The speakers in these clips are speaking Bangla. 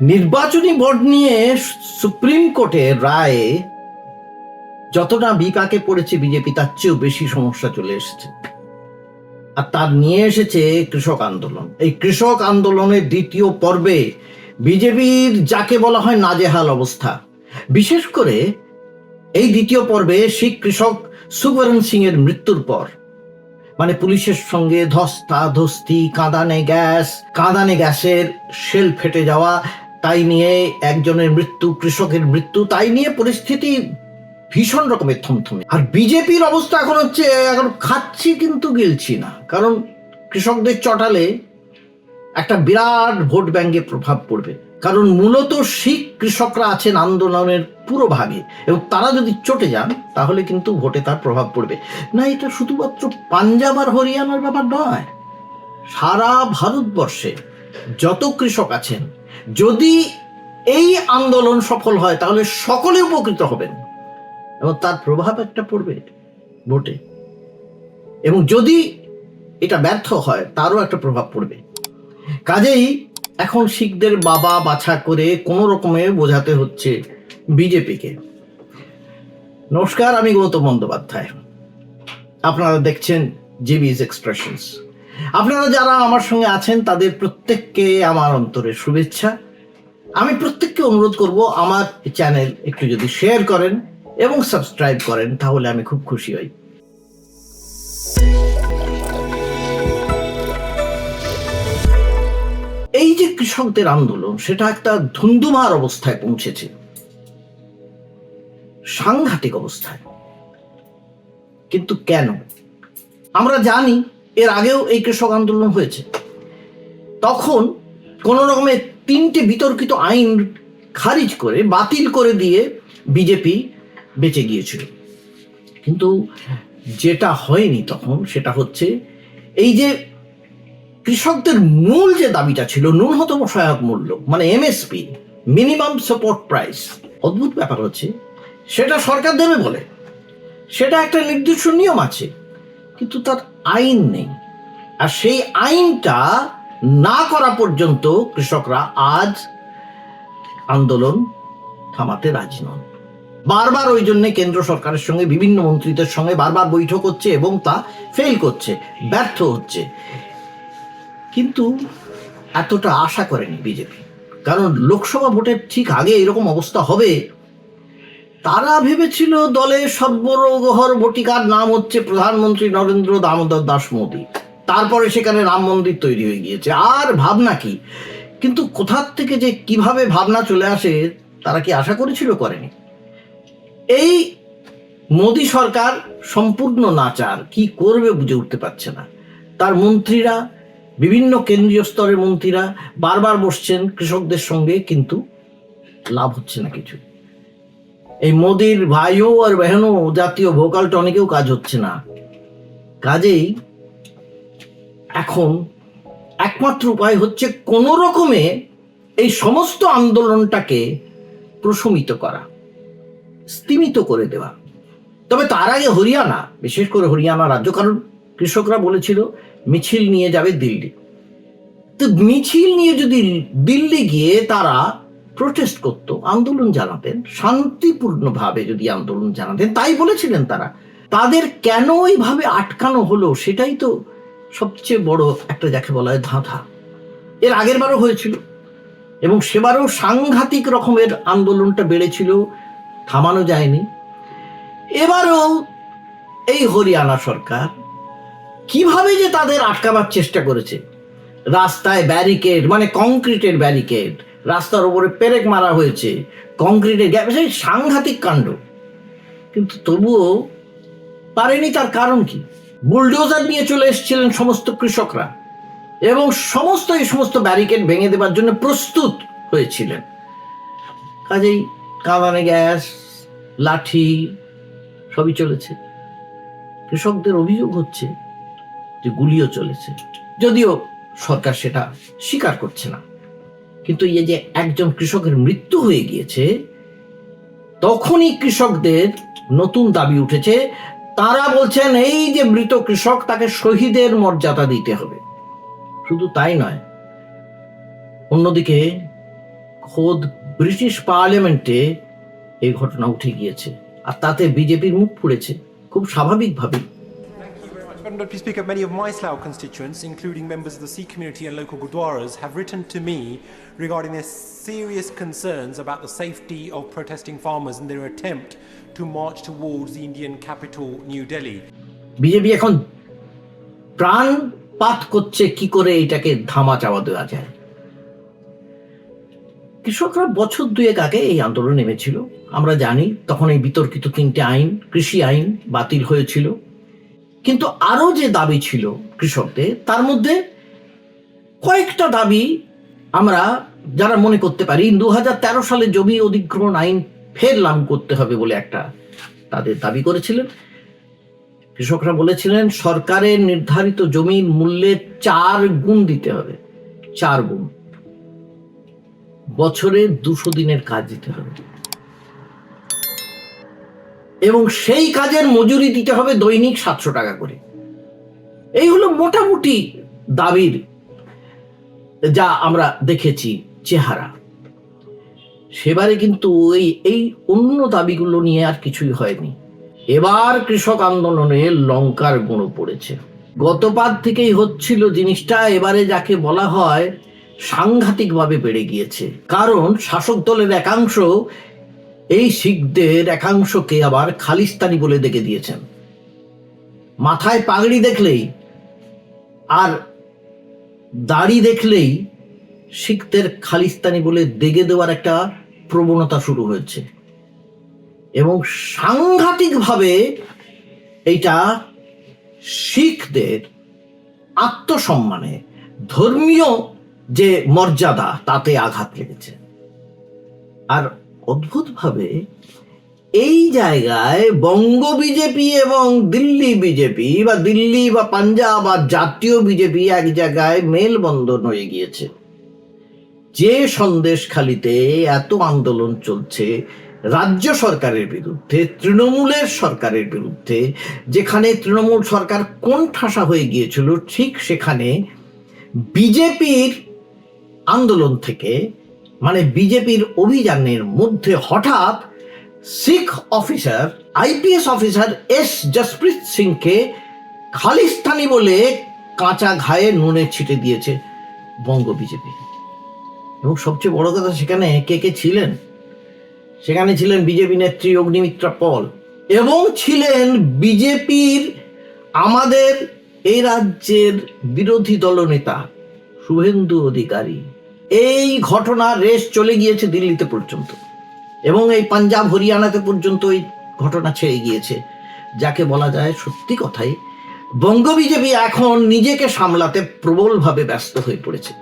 নির্বাচনী বোর্ড নিয়ে সুপ্রিম কোর্টের রায়ে যতটা বিপাকে পড়েছে বিজেপি, তার চেয়েও বেশি সমস্যা চলে এসেছে। আর তার নিয়ে এসেছে কৃষক আন্দোলন। এই কৃষক আন্দোলনের দ্বিতীয় পর্বে বিজেপির যাকে বলা হয় নাজেহাল অবস্থা, বিশেষ করে এই দ্বিতীয় পর্বে শিখ কৃষক সুবরণ সিং এর মৃত্যুর পর। মানে পুলিশের সঙ্গে ধস্তা ধস্তি কাঁদানে গ্যাস, কাঁদানে গ্যাসের শেল ফেটে যাওয়া তাই নিয়ে একজনের মৃত্যু, কৃষকের মৃত্যু, তাই নিয়ে পরিস্থিতি ভীষণ রকমের থমথমে। আর বিজেপির অবস্থা এখন হচ্ছে, এখন খাচ্ছি কিন্তু গিলছি না। কারণ কৃষকদের চটালে একটা বিরাট ভোট ব্যাংকে প্রভাব পড়বে। কারণ মূলত শিখ কৃষকরা আছেন আন্দোলনের পুরো ভাগে। এবং তারা যদি চটে যান, তাহলে কিন্তু ভোটে তার প্রভাব পড়বে। না, এটা শুধুমাত্র পাঞ্জাব আর হরিয়ানার ব্যাপার নয়। সারা ভারতবর্ষে যত কৃষক আছেন, যদি এই আন্দোলন সফল হয়, তাহলে সকলে উপকৃত হবেন। এবং তার প্রভাব একটা পড়বে ভোটে এবং যদি এটা ব্যর্থ হয়, তারও একটা প্রভাব পড়বে। কাজেই এখন শিখদের বাবা বাছা করে কোনো রকমে বোঝাতে হচ্ছে বিজেপিকে। নমস্কার, আমি গৌতম বন্দ্যোপাধ্যায়। আপনারা দেখছেন জিবিজ এক্সপ্রেশনস আপনারা যারা আমার সঙ্গে আছেন, তাদের প্রত্যেককে আমার অন্তরের শুভেচ্ছা। আমি প্রত্যেককে অনুরোধ করব আমার চ্যানেল একটু যদি শেয়ার করেন এবং সাবস্ক্রাইব করেন, তাহলে আমি খুব খুশি হই। এই যে কৃষকদের আন্দোলন, সেটা একটা ধুন্ধুমার অবস্থায় পৌঁছেছে। সাংঘাতিক অবস্থায়। কিন্তু কেন? আমরা জানি এর আগেও এই কৃষক আন্দোলন হয়েছে। তখন কোন রকমের তিনটে বিতর্কিত আইন খারিজ করে, বাতিল করে দিয়ে বিজেপি বেঁচে গিয়েছিল। কিন্তু যেটা হয়নি তখন সেটা হচ্ছে এই যে কৃষকদের মূল যে দাবিটা ছিল, ন্যূনতম সহায়ক মূল্য মানে এমএসপি মিনিমাম সাপোর্ট প্রাইস অদ্ভুত ব্যাপার হচ্ছে। সেটা সরকার দেবে বলে। সেটা একটা নির্দিষ্ট নিয়ম আছে। কিন্তু তার আইন নেই। আর সেই আইনটা না করা পর্যন্ত কৃষকরা আজ আন্দোলন থামাতে রাজি নন। বারবার ওই জন্য কেন্দ্র সরকারের সঙ্গে, বিভিন্ন মন্ত্রীদের সঙ্গে বারবার বৈঠক হচ্ছে এবং তা ফেল করছে, ব্যর্থ হচ্ছে। কিন্তু এতটা আশা করেনি বিজেপি। কারণ লোকসভা ভোটের ঠিক আগে এরকম অবস্থা হবে তারা ভেবেছিল দলের সর্বরোগহর বটিকার নাম হচ্ছে প্রধানমন্ত্রী নরেন্দ্র দামোদর দাস মোদী। তারপরে সেখানে রাম মন্দির তৈরি হয়ে গিয়েছে। আর ভাবনা কি? কিন্তু কোথার থেকে যে কীভাবে ভাবনা চলে আসে, তারা কি আশা করেছিল করেনি? এই মোদী সরকার সম্পূর্ণ নাচার, কি করবে বুঝে উঠতে পারছে না। তার মন্ত্রীরা, বিভিন্ন কেন্দ্রীয় স্তরের মন্ত্রীরা বারবার বসছেন কৃষকদের সঙ্গে, কিন্তু লাভ হচ্ছে না কিছু এই মোদির ভাইও আর বেহনও জাতীয় ভোকাল টনিকেও কাজ হচ্ছে না। কাজেই এখন একমাত্র উপায় হচ্ছে কোন রকমে এই সমস্ত আন্দোলনটাকে প্রশমিত করা, স্তিমিত করে দেওয়া। তবে তার আগে হরিয়ানা, বিশেষ করে হরিয়ানা রাজ্য, কারণ কৃষকরা বলেছিল মিছিল নিয়ে যাবে দিল্লি। তো মিছিল নিয়ে যদি দিল্লি গিয়ে তারা প্রোটেস্ট করতো, আন্দোলন জানাতেন, শান্তিপূর্ণভাবে যদি আন্দোলন জানাতেন, তাই বলেছিলেন তারা। তাদের কেন এইভাবে আটকানো হলো সেটাই তো সবচেয়ে বড় একটা যাকে বলা হয় ধাঁধা। এর আগের বারও হয়েছিল এবং সেবারও সাংঘাতিক রকমের আন্দোলনটা বেড়েছিল, থামানো যায়নি। এবারও এই হরিয়ানা সরকার কীভাবে যে তাদের আটকাবার চেষ্টা করেছে? রাস্তায় ব্যারিকেড মানে কংক্রিটের ব্যারিকেড রাস্তার উপরে পেরেক মারা হয়েছে কংক্রিটের গ্যাপ সেই সাংঘাতিক কাণ্ড। কিন্তু তবুও পারেনি তার কারণ কি? বুলডোজার নিয়ে চলে এসেছিলেন সমস্ত কৃষকরা এবং সমস্ত এই সমস্ত ব্যারিকেড ভেঙে দেবার জন্য প্রস্তুত হয়েছিলেন। কাজেই কাঁদানে গ্যাস, লাঠি সবই চলেছে। কৃষকদের অভিযোগ হচ্ছে যে গুলিও চলেছে। যদিও সরকার সেটা স্বীকার করছে না। কিন্তু এই যে একজন কৃষকের মৃত্যু হয়ে গিয়েছে, তখনই কৃষকদের নতুন দাবি উঠেছে। তারা বলছেন, এই যে মৃত কৃষক, তাকে শহীদের মর্যাদা দিতে হবে। শুধু তাই নয়, অন্যদিকে খোদ ব্রিটিশ পার্লামেন্টে এই ঘটনা উঠে গিয়েছে, আর তাতে বিজেপির মুখ পুড়েছে। খুব স্বাভাবিকভাবে Thank Madam Speaker, many of my Slough constituents, including members of the Sikh community and local Gurdwaras, have written to me regarding their serious concerns about the safety of protesting farmers and their attempt to march towards the Indian capital, New Delhi. BJP এখন প্রাণপাত করছে কি করে এটাকে ধামা চাওয়া দেওয়া যায় কৃষকরা বছর দুয়েক আগে এই আন্দোলন নেমেছিল আমরা জানি তখন এই বিতর্কিত তিনটে আইন কৃষি আইন বাতিল হয়েছিল কিন্তু আরও যে দাবি ছিল কৃষকদের, তার মধ্যে কয়েকটা দাবি আমরা যারা মনে করতে পারি দু হাজার তেরো সালে জমি অধিগ্রহণ আইন ফের লাগু করতে হবে বলে একটা তাদের দাবি করেছিলেন। কৃষকরা বলেছিলেন, সরকারের নির্ধারিত জমির মূল্যে চার গুণ দিতে হবে। চার গুণ। বছরে দুশো দিনের কাজ দিতে হবে। এবং সেই কাজের মজুরি দিতে হবে দৈনিক সাতশো টাকা করে। এই হলো মোটামুটি দাবির, যা আমরা দেখেছি চেহারা। সেবারে কিন্তু এই এই অন্য দাবিগুলো নিয়ে আর কিছুই হয়নি। এবার কৃষক আন্দোলনে লঙ্কার গুঁড়ো পড়েছে। গতপাত থেকেই হচ্ছিল জিনিসটা, এবারে যাকে বলা হয় সাংঘাতিকভাবে বেড়ে গিয়েছে। কারণ শাসক দলের একাংশ এই শিখদের একাংশকে আবার খালিস্তানি বলে দেখে দিয়েছেন। মাথায় পাগড়ি দেখলেই আর দাড়ি দেখলেই শিখদের খালিস্তানি বলে দেগে দেওয়ার একটা প্রবণতা শুরু হয়েছে। এবং সাংঘাতিকভাবে এইটা শিখদের আত্মসম্মানে ধর্মীয় যে মর্যাদা, তাতে আঘাত লেগেছে। আর অদ্ভুতভাবে এই জায়গায় বঙ্গ বিজেপি এবং দিল্লি বিজেপি বা দিল্লি বা পাঞ্জাব বা জাতীয় বিজেপি এক জায়গায় মেলবন্ধন হয়ে গিয়েছে। যে সন্দেশখালিতে এত আন্দোলন চলছে রাজ্য সরকারের বিরুদ্ধে, তৃণমূলের সরকারের বিরুদ্ধে, যেখানে তৃণমূল সরকার কোন ঠাসা হয়ে গিয়েছিল ঠিক সেখানে বিজেপির আন্দোলন থেকে মানে বিজেপির অভিযানের মধ্যে হঠাৎ Sikh officer, IPS officer S Jaspreet সিংকে খালিস্তানি বলে কাঁচা ঘায়ে নুনে ছিটে দিয়েছে বঙ্গ বিজেপি। এবং সবচেয়ে বড় কথা সেখানে কে কে ছিলেন? সেখানে ছিলেন বিজেপি নেত্রী অগ্নিমিত্রা পল এবং ছিলেন বিজেপির আমাদের এই রাজ্যের বিরোধী দলনেতা শুভেন্দু অধিকারী। এই ঘটনা রেস চলে গিয়েছে দিল্লিতে পর্যন্ত। এবং এই পাঞ্জাব, হরিয়ানাতে পর্যন্ত এই ঘটনা ছেয়ে গিয়েছে। যাকে বলা যায় সত্যি কথাই বঙ্গ বিজেপি এখন নিজেকে সামলাতে প্রবলভাবে ব্যস্ত হয়ে পড়েছে।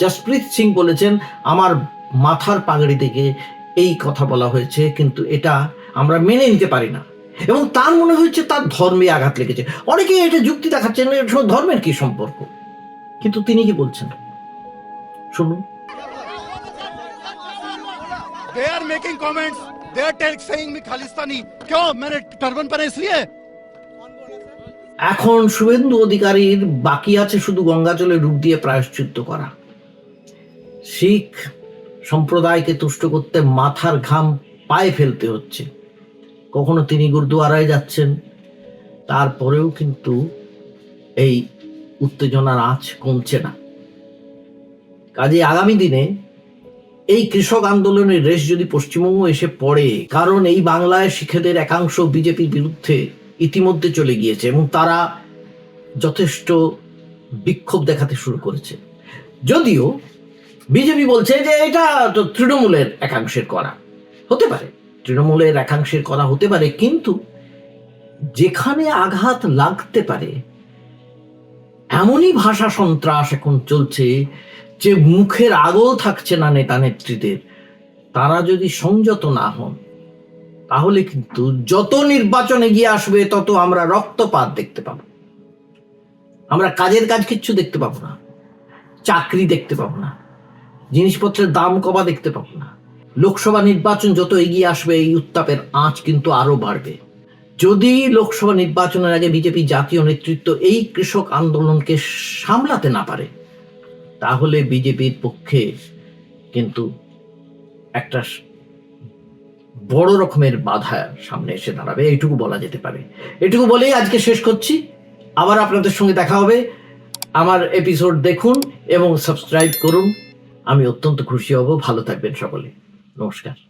জসপ্রীত সিং বলেছেন, আমার মাথার পাগড়ি থেকে এই কথা বলা হয়েছে, কিন্তু এটা আমরা মেনে নিতে পারি না। এবং তার মনে হচ্ছে তার ধর্মে আঘাত লেগেছে। অনেকে এটা যুক্তি দেখাচ্ছেন ধর্মের কি সম্পর্ক? কিন্তু তিনি কি বলছেন? শুনুন they are making comments they are tell, saying me Khalistani क्यों मैंने टर्बन पहना इसलिए এখন শুভেন্দু অধিকারীর বাকি আছে শুধু গঙ্গাজলে ডুব দিয়ে প্রায়শ্চিত্ত করা শিখ সম্প্রদায়কে তুষ্ট করতে মাথার ঘাম পায়ে ফেলতে হচ্ছে কখনো তিনি গুরুদুয়ারায় যাচ্ছেন তারপরেও কিন্তু এই উত্তেজনার আঁচ কমছে না কাজে আগামী দিনে এই কৃষক আন্দোলনের রেশ যদি পশ্চিমবঙ্গ এসে পড়ে, কারণ এই বাংলায় শিখেদের একাংশ বিজেপির বিরুদ্ধে ইতিমধ্যে চলে গিয়েছে এবং তারা যথেষ্ট বিক্ষোভ দেখাতে শুরু করেছে। যদিও বিজেপি বলছে যে এটা তো তৃণমূলের একাংশের করা। হতে পারে, তৃণমূলের একাংশের করা হতে পারে, কিন্তু যেখানে আঘাত লাগতে পারে, এমনই ভাষা সন্ত্রাস এখন চলছে যে মুখের আগল থাকছে না নেতা নেত্রীদের, তারা যদি সংযত না হন, তাহলে কিন্তু যত নির্বাচন এগিয়ে আসবে, তত আমরা রক্তপাত দেখতে পাবো। আমরা কাজের কাজ কিচ্ছু দেখতে পাবো না। চাকরি দেখতে পাবো না। জিনিসপত্রের দাম কমা দেখতে পাবো না। লোকসভা নির্বাচন যত এগিয়ে আসবে, এই উত্তাপের আঁচ কিন্তু আরও বাড়বে। যদি লোকসভা নির্বাচনের আগে বিজেপি জাতীয় নেতৃত্ব এই কৃষক আন্দোলনকে সামলাতে না পারে তাহলে বিজেপির পক্ষে কিন্তু একটা বড় রকমের বাধা সামনে এসে দাঁড়াবে, এইটুকু বলা যেতে পারে। এটুকু বলেই আজকে শেষ করছি। আবার আপনাদের সঙ্গে দেখা হবে। আমার এপিসোড দেখুন এবং সাবস্ক্রাইব করুন। আমি অত্যন্ত খুশি হব। ভালো থাকবেন সকলে। নমস্কার।